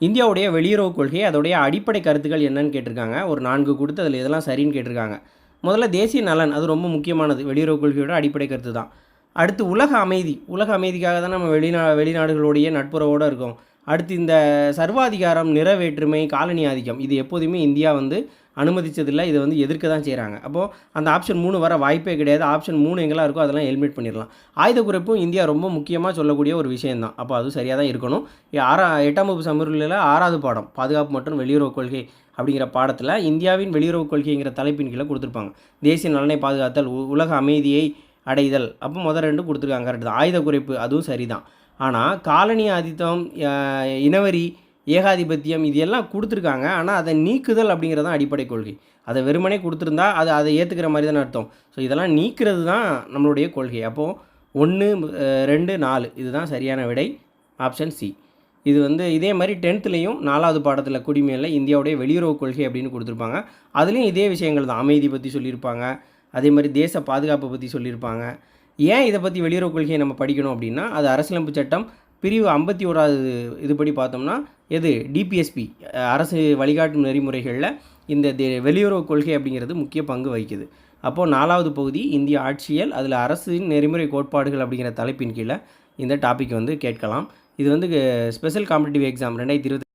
இந்தியாவுடைய வெளியுறவு கொள்கை அதோடைய அடிப்படை கருத்துக்கள் என்னன்னு கேட்டிருக்காங்க. ஒரு நான்கு கொடுத்து அதில் இதெல்லாம் சரின்னு கேட்டிருக்காங்க. முதல்ல தேசிய நலன் அது ரொம்ப முக்கியமானது. வெளியுறவு கொள்கையோட அடிப்படை கருத்து தான் அடுத்து உலக அமைதி. உலக அமைதிக்காக தான் நம்ம வெளிநா வெளிநாடுகளுடைய நட்புறவோடு இருக்கோம். அடுத்து இந்த சர்வாதிகாரம் நிறவேற்றுமை காலனி ஆதிக்கம் இது எப்போதுமே இந்தியா வந்து அனுமதிச்சதில்லை. இதை வந்து எதிர்க்க தான் செய்கிறாங்க அப்போது அந்த ஆப்ஷன் மூணு வர வாய்ப்பே கிடையாது. ஆப்ஷன் மூணு எங்கெல்லாம் இருக்கோ அதெல்லாம் ஹெல்மெட் பண்ணிடலாம். ஆயுத குறைப்பும் இந்தியா ரொம்ப முக்கியமாக சொல்லக்கூடிய ஒரு விஷயந்தான் அப்போ அது சரியாக தான் இருக்கணும். ஆறா எட்டாம் வகுப்பு சமூகத்தில் ஆறாவது பாடம் பாதுகாப்பு மற்றும் வெளியுறவு கொள்கை அப்படிங்கிற பாடத்தில் இந்தியாவின் வெளியுறவு கொள்கைங்கிற தலைப்பின் கீழே கொடுத்துருப்பாங்க. தேசிய நலனை பாதுகாத்தல் உ- உலக அமைதியை அடைதல் அப்போ முதல் ரெண்டு கொடுத்துருக்காங்க. கரெக்ட் தான். ஆயுத குறைப்பு அதுவும் சரிதான். ஆனால் காலனி ஆதித்தம் இனவரி ஏகாதிபத்தியம் இது எல்லாம் கொடுத்துருக்காங்க. ஆனால் அதை நீக்குதல் அப்படிங்கிறது தான் அடிப்படை கொள்கை. அதை வெறுமனே கொடுத்துருந்தா அது அதை ஏற்றுக்கிற மாதிரி தானே அர்த்தம். ஸோ இதெல்லாம் நீக்கிறது தான் நம்மளுடைய கொள்கை. அப்போது ஒன்று ரெண்டு நாலு இதுதான் சரியான விடை. Option C. இது வந்து இதே மாதிரி டென்த்துலேயும் நாலாவது பாடத்தில் குடிமையில் இந்தியாவுடைய வெளியுறவு கொள்கை அப்படின்னு கொடுத்துருப்பாங்க. அதுலேயும் இதே விஷயங்கள் தான். அமைதி பற்றி சொல்லியிருப்பாங்க. அதே மாதிரி தேச பாதுகாப்பை பற்றி சொல்லியிருப்பாங்க. ஏன் இதை பற்றி வெளியுறவு கொள்கையை நம்ம படிக்கணும் அப்படின்னா அது அரசியலமைப்பு சட்டம் பிரிவு ஐம்பத்தி ஓராவது இதுபடி பார்த்தோம்னா எது? டிபிஎஸ்பி அரசு வழிகாட்டும் நெறிமுறைகளில் இந்த வெளியுறவு கொள்கை அப்படிங்கிறது முக்கிய பங்கு வகிக்குது. அப்போது நாலாவது பகுதி இந்திய ஆட்சியல் அதில் அரசின் நெறிமுறை கோட்பாடுகள் அப்படிங்கிற தலைப்பின் கீழே இந்த டாபிக் வந்து கேட்கலாம். இது வந்து ஸ்பெஷல் காம்படிட்டிவ் எக்ஸாம் ரெண்டாயிரத்தி இருபத்தி